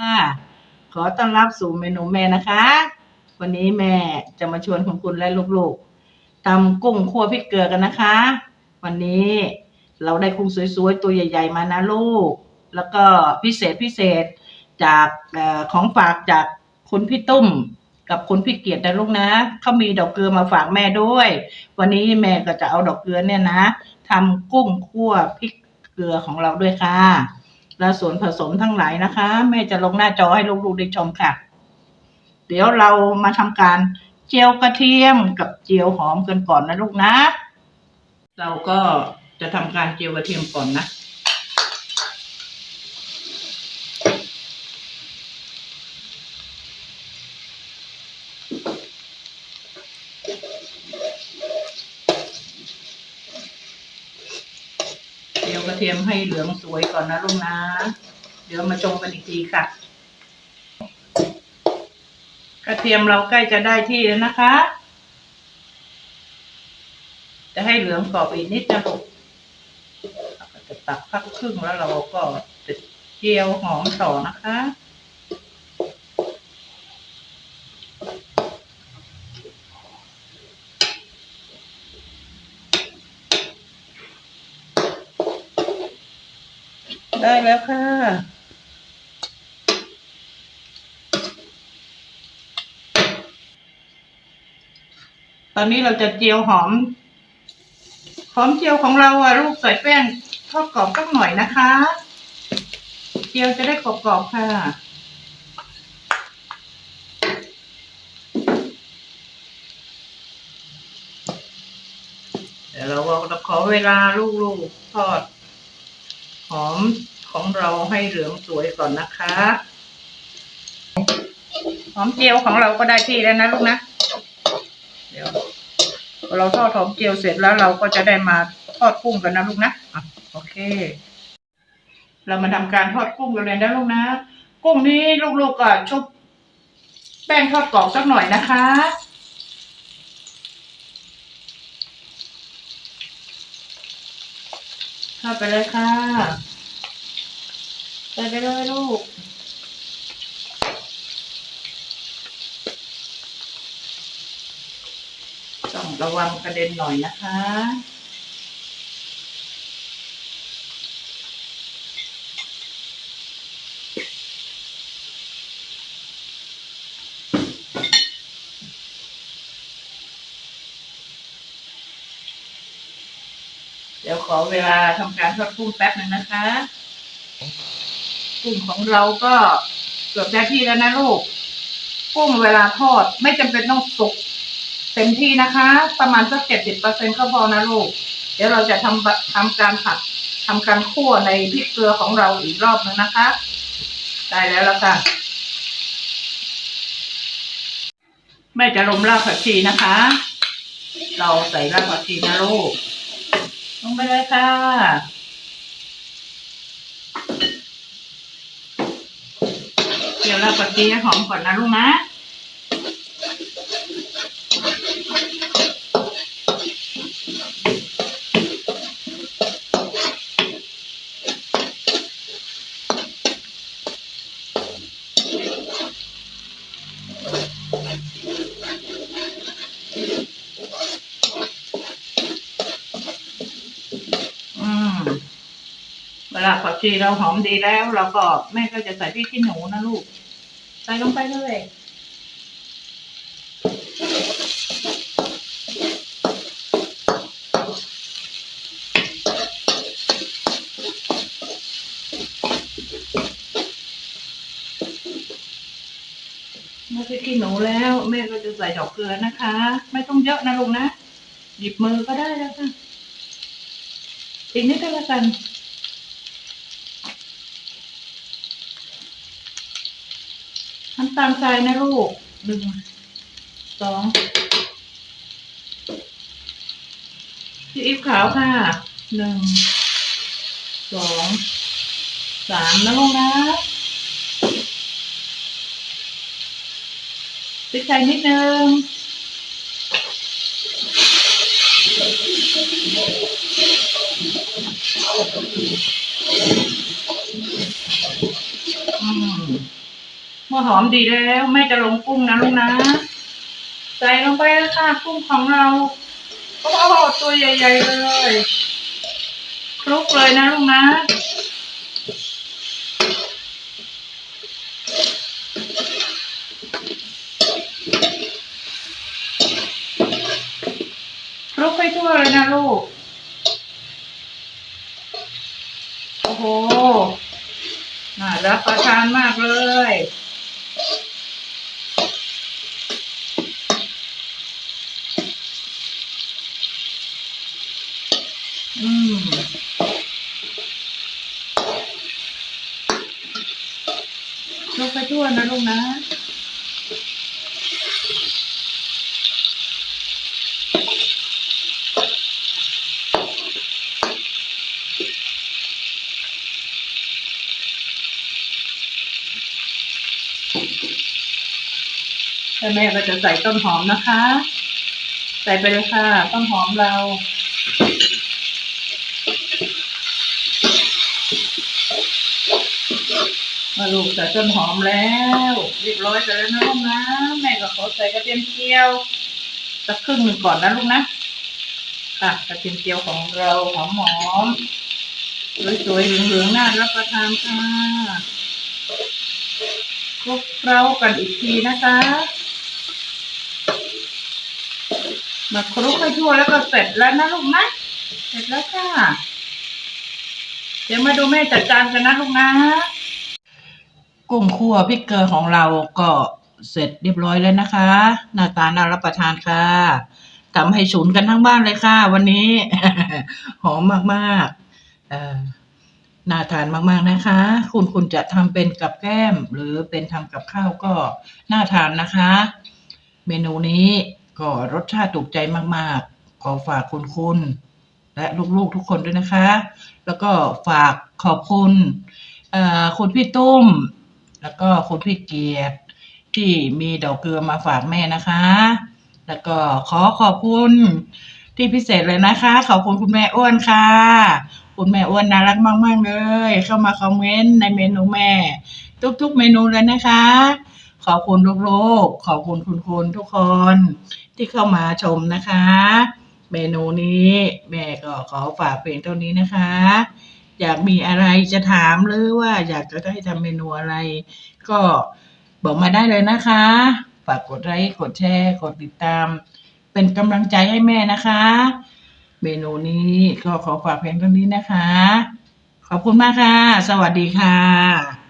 ค่ะขอต้อนรับสู่เมนูแม่นะคะ วันนี้แม่จะมาชวนคุณคุณและลูกๆตำกุ้งคั่วพริกเกลือกันนะคะ วันนี้เราได้กุ้งสวยๆ ตัวใหญ่ ๆ มานะลูก แล้วก็พิเศษพิเศษจากอของฝากจากคุณพี่ตุ้มกับคุณพี่เกียรตินะลูกนะเขามีดอกเกลือมาฝากแม่ด้วย วันนี้แม่ก็จะเอาดอกเกลือเนี่ยนะทำกุ้งคั่วพริกเกลือของเราด้วยค่ะ และส่วนผสมทั้งหลายนะคะ แม่จะลงหน้าจอให้ลูกๆได้ชมค่ะ เดี๋ยวเรามาทำการเจียวกระเทียมกับเจียวหอมกันก่อนนะลูกนะ เราก็จะทำการเจียวกระเทียมก่อนนะ เจียวก ระเทียมให้เหลืองสวยก่อนนะลูกนะ เดี๋ยวมาชมกันอีกทีค่ะ กระเทียมเราใกล้จะได้ที่แล้วนะคะ จะให้เหลืองกรอบอีกนิดนะลูกจะตักพักครึ่งแล้วเราก็จะเจียวหอมต่อนะคะ ได้แล้วค่ะ ตอนนี้เราจะเจียวหอม หอมเจียวของเราอะลูกใส่แป้งทอดกรอบสักหน่อยนะคะ เจียวจะได้กรอบๆค่ะเดี๋ยวเราขอเวลาลูกๆทอด หอม ของเราให้เหลืองสวยก่อนนะคะหอมเจียวของเราก็ได้ที่แล้วนะลูกนะ เดี๋ยวเราทอดหอมเจียวเสร็จแล้วเราก็จะได้มาทอดกุ้งกันนะลูกนะอะโอเค เรามาทำการทอดกุ้งกันเลยนะลูกนะ กุ้งนี้ลูกๆก็ชุบแป้งทอดกรอบสักหน่อยนะคะเข้าไปเลยค่ะ ไปไปเลยลูก ต้องระวังกระเด็นหน่อยนะคะเดี๋ยวขอเวลาทำการทอดกุ้งแป๊บหนึ่งนะคะ กุ้งของเราก็เกือบได้ที่แล้วนะลูกกุ้งเวลาทอดไม่จำเป็นต้องสุกเต็มที่นะคะ ประมาณสักเจ็ดสิบเปอร์เซ็นต์ก็พอนะลูก เดี๋ยวเราจะทำบะทำการผัดทำการคั่วในพริกเกลือของเราอีกรอบนึงนะคะ ได้แล้วละค่ะแม่จะลงรากผักชีนะคะ เราใส่รากผักชีนะลูกลงไปเลยค่ะ ดี๋ยวรากผักชีให้หอมก่อนนะลูกนะอืมเวลาผักชีเราหอมดีแล้ว เราก็แม่ก็จะใส่พริกขี้หนูนะลูก ใส่ลงไปเลยเมื่อกี้หนูแล้วแม่ก็จะใส่ดอกเกลือนะคะ ไม่ต้องเยอะนะลูกนะ หยิบมือก็ได้แล้วค่ะอีกนิดก็แล้วกัน น้ำตาลทรายนะลูกหนึ่งสองซีอิ๊วขาวค่ะหนึ่งสองสามนะลูกนะพริกไทยนิดนึง หัวหอมดีแล้วแม่จะลงกุ้งนะลูกนะใส่ลงไปแล้วค่ะกุ้งของเราโอ้โหตัวใหญ่ ๆ เลยคลุกเลยนะลูกนะคลุกให้ทั่วเลยนะลูก โอ้โหน่ารับประทานมากเลย อืม คลุกไปทั่ วนะลูกนะแล้วแม่ก็จะใส่ต้นหอมนะคะ ใส่ไปเลยค่ะ ต้นหอมเรา มาลูกใส่ต้นหอมแล้วเรียบร้อยแต่แล้วนะลูกนะแม่ก็ขอใส่กระเทียมเจียวสักครึ่งหนึ่งก่อนนะลูกนะค่ะกระเทียมเจียวของเราหอมหอมๆสวยๆเหลืองๆน่ารับประทานค่ะคลุกเคล้ากันอีกทีนะคะ มาคลุกให้ทั่วแล้วก็เสร็จแล้วนะลูกนะเสร็จแล้วค่ะ เดี๋ยวมาดูแม่จัดจานกันนะลูกนะ กุ้งคั่วพริกเกลือของเราก็เสร็จเรียบร้อยแล้วนะคะหน้าตาน่ารับประทานค่ะทำให้ฉุนกันทั้งบ้านเลยค่ะ วันนี้ หอมมากๆน่าทานมากๆนะคะ คุณคุณจะทำเป็นกับแก้ม หรือเป็นทำกับข้าวก็น่าทานนะคะ เมนูนี้ก็รสชาติถูกใจมากๆ ขอฝากคุณคุณและลูกๆทุกคนด้วยนะคะ แล้วก็ฝากขอบคุณคุณพี่ตุ้ม แล้วก็คุณพี่เกียรติที่มีดอกเกลือมาฝากแม่นะคะ แล้วก็ขอขอบคุณที่พิเศษเลยนะคะ ขอบคุณคุณแม่อ้วนค่ะ คุณแม่อ้วนน่ารักมาก ๆ เลย เข้ามาคอมเมนต์ในเมนูแม่ ทุกๆเมนูเลยนะคะ ขอบคุณลูกๆขอบคุณคุณคุณทุกคนที่เข้ามาชมนะคะ เมนูนี้แม่ก็ขอฝากเพียงเท่านี้นะคะ อยากมีอะไรจะถามหรือว่าอยากจะได้ทำเมนูอะไร ก็บอกมาได้เลยนะคะ ฝากกดไลค์กดแชร์กดติดตาม เป็นกำลังใจให้แม่นะคะ เมนูนี้ก็ขอฝากเพียงเท่านี้นะคะ ขอบคุณมากค่ะ สวัสดีค่ะ